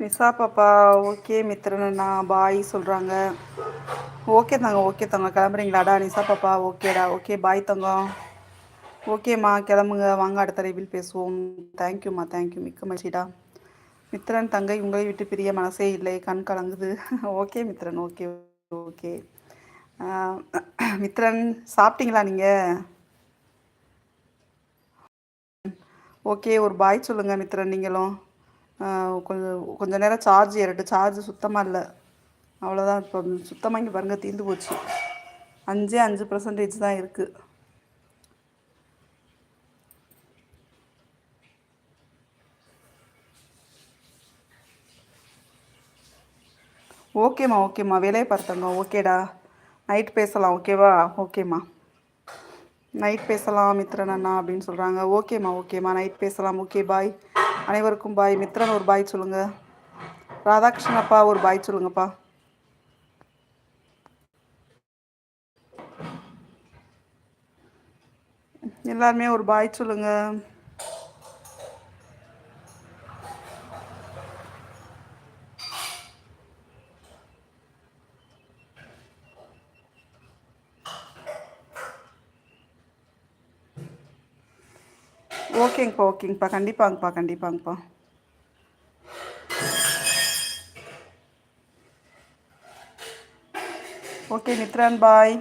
நிசா பாப்பா ஓகே மித்திரனா பாய் சொல்கிறாங்க ஓகே தாங்க ஓகே தாங்க கிளம்புறீங்களாடா? நிசா பாப்பா ஓகேடா. ஓகே பாய் தங்கம். ஓகேம்மா கிளம்புங்க. வாங்க அடுத்த லைவில் பேசுவோம். தேங்க்யூம்மா தேங்க்யூ மிக்க மகிழ்ச்சிடா. மித்ரன் தங்கை உங்களை விட்டு பிரிய மனசே இல்லை. கண் கலங்குது. Okay Mithran okay okay. Mithran சாப்பிட்டீங்களா நீங்கள் ஓகே ஒரு பாய் சொல்லுங்கள் மித்ரன் நீங்களும். கொஞ்சம் கொஞ்சம் நேரம் சார்ஜ் ஏறட்டு சார்ஜ் சுத்தமாக இல்லை. அவ்வளோதான் இப்போ சுத்தமாக இங்கே பாருங்கள் தீர்ந்து போச்சு. அஞ்சே அஞ்சு பர்சன்டேஜ் தான் இருக்குது ஓகேம்மா ஓகேம்மா வேலையை பார்த்தங்க ஓகேடா நைட் பேசலாம் ஓகேவா ஓகேம்மா நைட் பேசலாம் மித்ரன் அண்ணா அப்படின்னு சொல்கிறாங்க ஓகேம்மா ஓகேம்மா நைட் பேசலாம். ஓகே பாய் அனைவருக்கும் பாய். மித்ரன் ஒரு பாய் சொல்லுங்கள் ராதாகிருஷ்ணப்பா ஒரு பாய் சொல்லுங்கப்பா. எல்லாருமே ஒரு பாய் சொல்லுங்கள் ஓகேங்கப்பா ஓகேங்கப்பா. கண்டிப்பாங்கப்பா கண்டிப்பாங்கப்பா. ஓகே நித்ரான் பாய்.